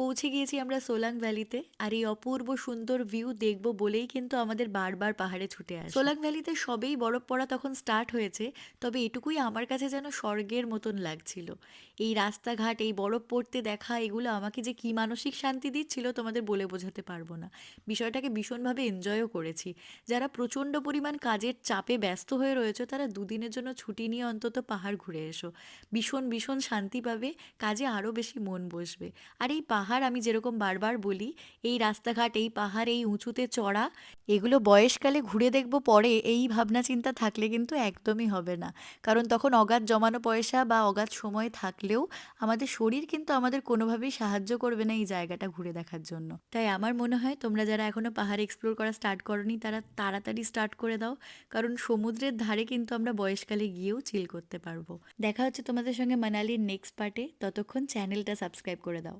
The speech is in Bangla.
পৌঁছে গিয়েছি আমরা সোলাং ভ্যালিতে আর এই অপূর্ব সুন্দর ভিউ দেখব বলেই কিন্তু আমাদের বারবার পাহাড়ে ছুটে আসে। সোলাং ভ্যালিতে সবেই বরফ পড়া তখন স্টার্ট হয়েছে, তবে এটুকুই আমার কাছে যেন স্বর্গের মতন লাগছিল। এই রাস্তাঘাট, এই বরফ পড়তে দেখা, এগুলো আমাকে যে কি মানসিক শান্তি দিচ্ছিল তোমাদের বলে বোঝাতে পারব না। বিষয়টাকে ভীষণভাবে এনজয়ও করেছি। যারা প্রচণ্ড পরিমাণ কাজের চাপে ব্যস্ত হয়ে রয়েছে, তারা দুদিনের জন্য ছুটি নিয়ে অন্তত পাহাড় ঘুরে এসো। ভীষণ ভীষণ শান্তি পাবে, কাজে আরও বেশি মন বসবে। আর এই পাহাড় আমি যেরকম বারবার বলি, এই রাস্তাঘাট, এই পাহাড়, এই উঁচুতে চড়া, এগুলো বয়সকালে ঘুরে দেখব পরে এই ভাবনা চিন্তা থাকলে কিন্তু একদমই হবে না। কারণ তখন অগাধ জমানো পয়সা বা অগাধ সময় থাকলেও আমাদের শরীর কিন্তু আমাদের কোনোভাবেই সাহায্য করবে না এই জায়গাটা ঘুরে দেখার জন্য। তাই আমার মনে হয় তোমরা যারা এখনও পাহাড় এক্সপ্লোর করা স্টার্ট করনি, তারা তাড়াতাড়ি স্টার্ট করে দাও। কারণ সমুদ্রের ধারে কিন্তু আমরা বয়সকালে গিয়েও চিল করতে পারব। দেখা হচ্ছে তোমাদের সঙ্গে মানালির নেক্সট পার্টে ততক্ষণ চ্যানেলটা সাবস্ক্রাইব করে দাও।